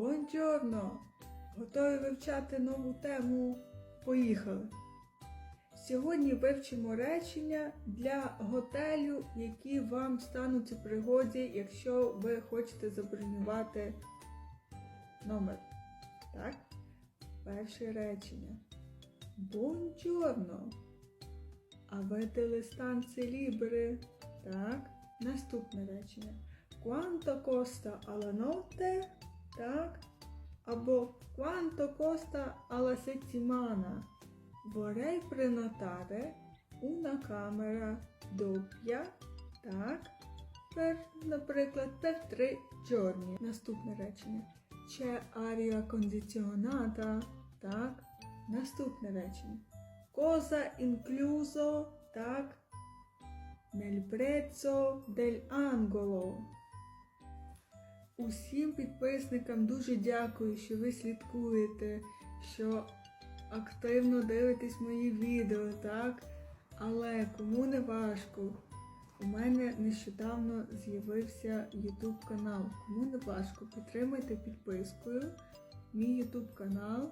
Бонджорно! Готові вивчати нову тему? Поїхали! Сьогодні вивчимо речення для готелю, які вам стануть у пригоді, якщо ви хочете забронювати номер. Так? Перше речення. Бонджорно! Avete le stanze libere? Так. Наступне речення. Quanto costa alla notte? Так. Або quanto costa alla settimana? Vorrei prenotare una camera doppia. Так. Per, наприклад, per три giorni. Наступне речення. C'è aria condizionata? Так. Наступне речення. Cosa incluso? Так. Nel prezzo dell'angolo. Усім підписникам дуже дякую, що ви слідкуєте, що активно дивитесь мої відео, так? Але кому не важко, у мене нещодавно з'явився YouTube канал. Кому не важко, підтримайте підпискою мій YouTube канал.